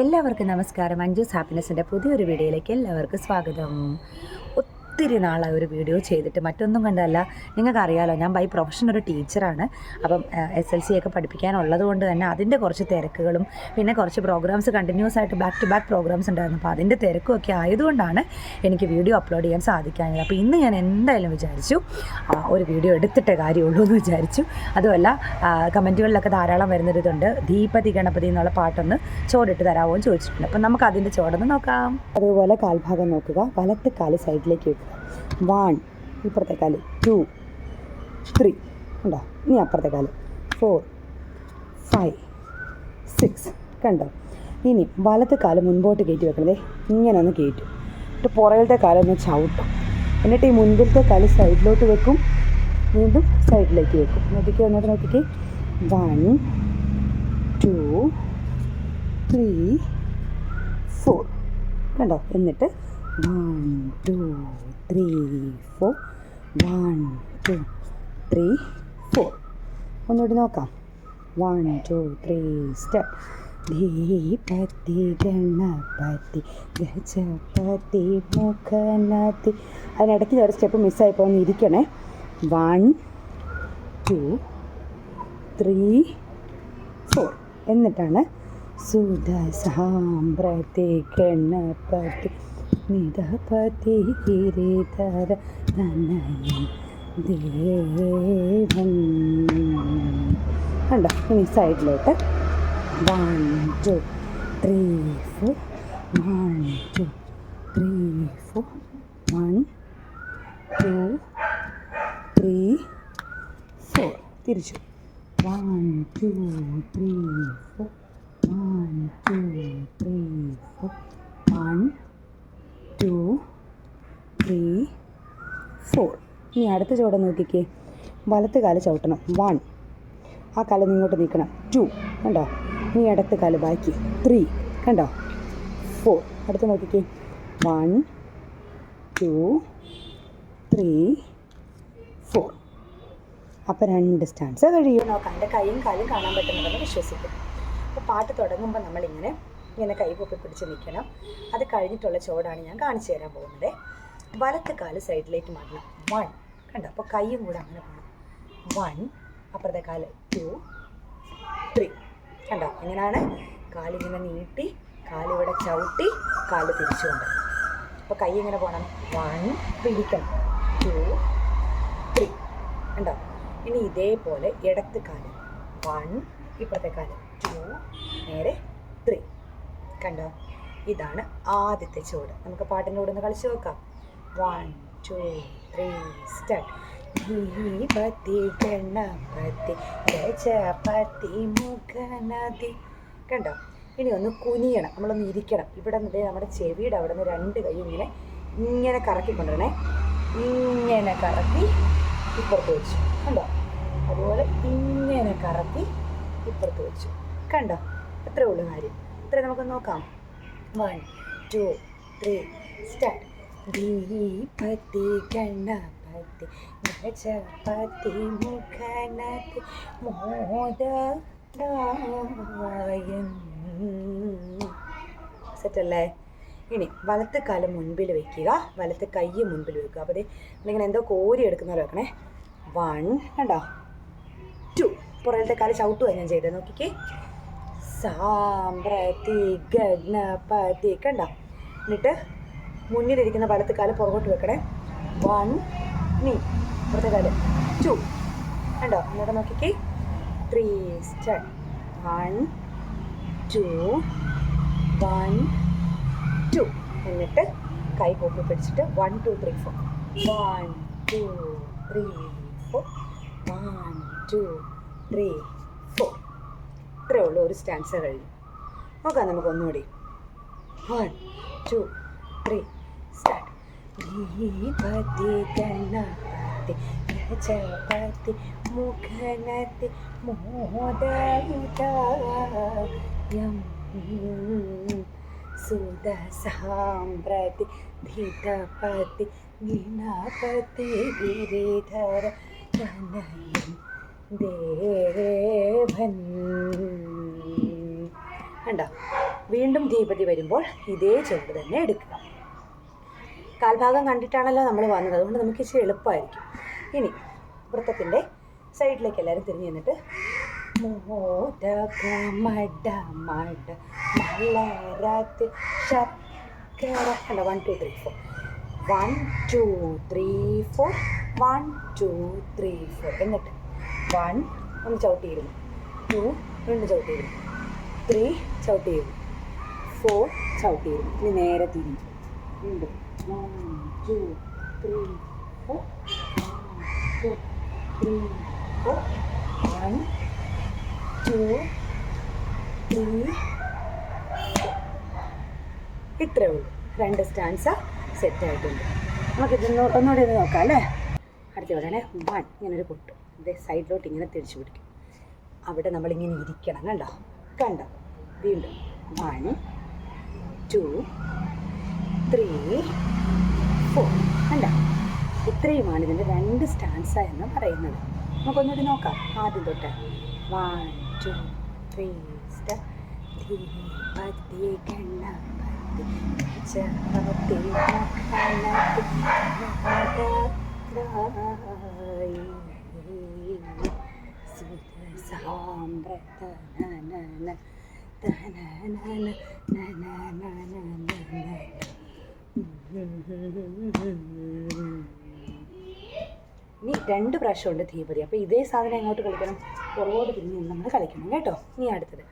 എല്ലാവർക്കും നമസ്കാരം. അഞ്ജൂസ് ഹാപ്പിനെസ്സിന്റെ പുതിയൊരു വീഡിയോയിലേക്ക് എല്ലാവർക്കും സ്വാഗതം. ഒത്തിരി നാളായി ഒരു വീഡിയോ ചെയ്തിട്ട് മറ്റൊന്നും കണ്ടല്ല നിങ്ങൾക്കറിയാലോ ഞാൻ ബൈ പ്രൊഫഷൻ ഒരു ടീച്ചറാണ്. അപ്പം എസ് എൽ സി ഒക്കെ പഠിപ്പിക്കാനുള്ളത് കൊണ്ട് തന്നെ അതിന്റെ കുറച്ച് തിരക്കുകളും പിന്നെ കുറച്ച് പ്രോഗ്രാംസ് കണ്ടിന്യൂസ് ആയിട്ട് ബാക്ക് ടു ബാക്ക് പ്രോഗ്രാംസ് ഉണ്ടായിരുന്നു. അപ്പോൾ അതിന്റെ തിരക്കും ഒക്കെ ആയതുകൊണ്ടാണ് എനിക്ക് വീഡിയോ അപ്ലോഡ് ചെയ്യാൻ സാധിക്കാഞ്ഞത്. അപ്പോൾ ഇന്ന് ഞാൻ എന്തായാലും വിചാരിച്ചു ഒരു വീഡിയോ എടുത്തിട്ടേ കാര്യമുള്ളൂ എന്ന് വിചാരിച്ചു. അതുമല്ല കമന്റുകളിലൊക്കെ ധാരാളം വരുന്നൊരിതുണ്ട് ദീപതി ഗണപതി എന്നുള്ള പാട്ടൊന്ന് ചോടിട്ട് തരാമോ എന്ന് ചോദിച്ചിട്ടുണ്ട്. അപ്പം നമുക്ക് അതിന്റെ ചോടൊന്ന് നോക്കാം. അതുപോലെ കാൽഭാഗം നോക്കുക. വലത്ത് കാൽ സൈഡിലേക്ക് വെക്കുക. വൺ ഇപ്പുറത്തെ കാൽ. Two three. ഉണ്ടോ ഇനി അപ്പുറത്തെ കാൽ. Four five six. കണ്ടോ? ഇനി വലത്തെ കാൽ മുൻപോട്ട് കയറ്റി വെക്കണതേ ഇങ്ങനെ ഒന്ന് കയറ്റും. എന്നിട്ട് പുറകിലത്തെ കാലൊന്ന് ചവിട്ടും. എന്നിട്ട് ഈ മുൻപിലത്തെ കാൽ സൈഡിലോട്ട് വെക്കും. വീണ്ടും സൈഡിലേക്ക് വെക്കും. നോക്കിക്കേ ഒന്നോട്ട് നോക്കിക്കേ. One two three four. കണ്ടോ? എന്നിട്ട് one two three four one two three four ഒന്നുകൂടി നോക്കാം. വൺ ടു ത്രീ സ്റ്റെപ്പ് ദീപത്തി ഗണപതി ഗജപതി മുഖനതി അതിനിടയ്ക്ക് ഒരു സ്റ്റെപ്പ് മിസ്സായി പോകുന്ന ഇരിക്കണേ വൺ ടു ത്രീ ഫോർ എന്നിട്ടാണ് സുധസാമ്പ്രതി ഗണപതി നിധപതി ഗിരിധര തനയ ദേവൻ. കണ്ടോ? ഇനി സൈഡിലോട്ട്. One two three four one two three four one two three four തിരിച്ചു. One two three four one two three four one three four ഇനി അടുത്ത ചുവടെ നോക്കിക്കേ. വലത്ത് കാൽ ചവിട്ടണം. വൺ ആ കാലം ഇങ്ങോട്ട് നീക്കണം. ടു കണ്ടോ? ഇനി ഇടത്ത് കാൽ ബാക്കി. ത്രീ കണ്ടോ? ഫോർ അടുത്ത് നോക്കിക്കേ. വൺ ടു ത്രീ ഫോർ അപ്പോൾ രണ്ട് സ്റ്റാൻസ് കഴിയും. നോക്കാം. കൈയും കാലും കാണാൻ പറ്റുന്നുണ്ടെന്ന് വിശ്വസിക്കും. അപ്പോൾ പാട്ട് തുടങ്ങുമ്പോൾ നമ്മളിങ്ങനെ ഇങ്ങനെ കൈ പൊക്കി പിടിച്ച് നിൽക്കണം. അത് കഴിഞ്ഞിട്ടുള്ള ചുവടാണ് ഞാൻ കാണിച്ചു തരാൻ പോകുന്നത്. വലത്ത് കാൽ സൈഡിലേക്ക് മാറ്റണം. വൺ കണ്ടോ? അപ്പോൾ കൈയും കൂടെ അങ്ങനെ പോകണം വൺ അപ്പുറത്തെ കാൽ. ടു ത്രീ കണ്ടോ? എങ്ങനെയാണ് കാലിങ്ങനെ നീട്ടി കാലിവിടെ ചവിട്ടി കാൽ തിരിച്ചു കൊണ്ട്. അപ്പോൾ കൈ എങ്ങനെ പോകണം വൺ പിടിക്കണം. ടു ത്രീ കണ്ടോ? ഇനി ഇതേപോലെ ഇടത്ത് കാൽ. വൺ ഇപ്പുറത്തെ കാൽ. ടു നേരെ ത്രീ കണ്ടോ? ഇതാണ് ആദ്യത്തെ ചുവട്. നമുക്ക് പാട്ടിന്റെ കൂടെ ഒന്ന് കളിച്ചു നോക്കാം. കണ്ടോ? ഇനി ഒന്ന് കുനിയണം. നമ്മളൊന്ന് ഇരിക്കണം. ഇവിടെ നിന്ന് നമ്മുടെ ചെവിയുടെ അവിടെ നിന്ന് രണ്ട് കൈയും ഇങ്ങനെ ഇങ്ങനെ കറക്കി കൊണ്ടുവരണേ ഇങ്ങനെ കറക്കി ഇപ്പുറത്ത് വെച്ചു. കണ്ടോ? അതുപോലെ ഇങ്ങനെ കറക്കി ഇപ്പുറത്ത് വെച്ചു. കണ്ടോ? അത്രേ ഉള്ളൂ കാര്യം. ഇത്ര നമുക്ക് നോക്കാം. വൺ ടു ത്രീ സ്റ്റാർട്ട് ദീപതി ഗണപതി ഗജപതി മുഖനതി മോദ സെറ്റല്ലേ ഇനി വലത്ത് കാലം മുൻപിൽ വെക്കുക. വലത്ത് കൈ മുൻപിൽ വെക്കുക. അപ്പോൾ ദേ നിങ്ങളിങ്ങനെ എന്തോ കോരി എടുക്കുന്ന പോലെ വെക്കണേ. വൺ കണ്ടോ? ടു പുറകിലത്തെ കാൽ ചവിട്ടുക ഞാൻ ചെയ്തത് നോക്കിക്കേ. സാമ്പ്രതി ഗണപതി കണ്ടോ? എന്നിട്ട് മുന്നിലിരിക്കുന്ന വലത്ത് കാൽ പുറകോട്ട് വെക്കണേ. വൺ നീ പുറത്തെ കാൽ ടു കണ്ടോ? എന്നിട്ട് നോക്കിക്കേ. Three start one two one two എന്നിട്ട് കൈ കൂപ്പി പിടിച്ചിട്ട് one two three four one two three four one two three four ഇത്രയേ ഉള്ളൂ ഒരു സ്റ്റാൻസ് കഴിഞ്ഞു. നോക്കാം നമുക്ക് ഒന്നുകൂടി. വൺ ടു ത്രീ ദീപതി ഗണപതി ഗജപതി മുഖനതി മോദയുദായം സുദസാമ്പ്രതി ധിതപതി ഗിണപതി ഗിരിധര തനയൻ ദേവൻ. കണ്ടോ? വീണ്ടും ധീപതി വരുമ്പോൾ ഇതേ ചുവട് തന്നെ എടുക്കുക. കാൽഭാഗം കണ്ടിട്ടാണല്ലോ നമ്മൾ വന്നത്. അതുകൊണ്ട് നമുക്ക് ഇച്ചിരി എളുപ്പമായിരിക്കും. ഇനി വൃത്തത്തിന്റെ സൈഡിലേക്ക് എല്ലാവരും തിരിഞ്ഞു നിന്നിട്ട് അല്ല one two three four one two three four one two three four എന്നിട്ട് വൺ ഒന്ന് ചവിട്ടിയിരുന്നു ടു രണ്ട് ചവിട്ടിയിരുന്നു ത്രീ ചവിട്ടിയിരുന്നു ഫോർ ചവിട്ടിയിരുന്നു ഇനി നേരെ തിരിഞ്ഞു. Three four two three four one two three ഇത്രേ ഉള്ളൂ. രണ്ട് സ്റ്റാൻസ സെറ്റ് ആയിട്ടുണ്ട്. നമുക്ക് ഇതിന്ന് ഒന്നുകൂടി ഒന്ന് നോക്കാം അല്ലേ? അടുത്ത ഉടനെ വൺ ഇങ്ങനൊരു പൊട്ട്. ഇതേ സൈഡിലോട്ട് ഇങ്ങനെ തിരിച്ചു പിടിക്കും. അവിടെ നമ്മളിങ്ങനെ ഇരിക്കണം കണ്ടോ? കണ്ടോ? വീണ്ടും വൺ ടു ത്രീ ഫോർ അല്ല ഇത്രയുമാണ് ഇതിന്റെ രണ്ട് സ്റ്റാൻസ എന്ന് പറയുന്നത്. നമുക്കൊന്നുകൂടി നോക്കാം. ആദ്യം തൊട്ട്. വൺ ടു ത്രീ സ്റ്റാർ ഇനി രണ്ട് പ്രാവശ്യമുണ്ട് തീപതി. അപ്പോൾ ഇതേ സാധനം എങ്ങോട്ട് കളിക്കണം? പുറകോട്ട് തിരിഞ്ഞ് നമ്മൾ കളിക്കണം കേട്ടോ. നീ അടുത്തത്.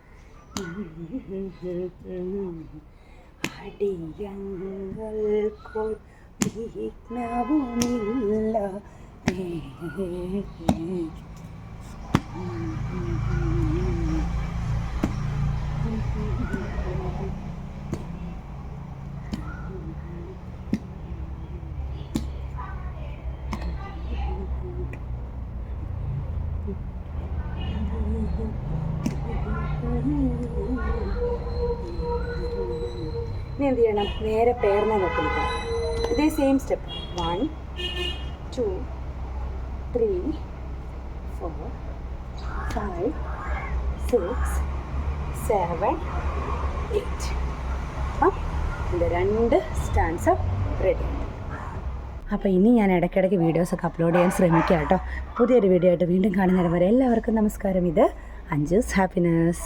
ഇനി എന്ത് ചെയ്യണം? നേരെ പേർന്ന നോക്കി ഇതേ same step one two three four five six seven eight അപ്പം രണ്ട് സ്റ്റാൻസ് റെഡി അപ്പോൾ ഇനി ഞാൻ ഇടയ്ക്കിടയ്ക്ക് വീഡിയോസൊക്കെ അപ്ലോഡ് ചെയ്യാൻ ശ്രമിക്കുക കേട്ടോ പുതിയൊരു വീഡിയോ ആയിട്ട് വീണ്ടും കാണുന്നവരെ എല്ലാവർക്കും നമസ്കാരം. ഇത് അഞ്ജൂസ് ഹാപ്പിനെസ്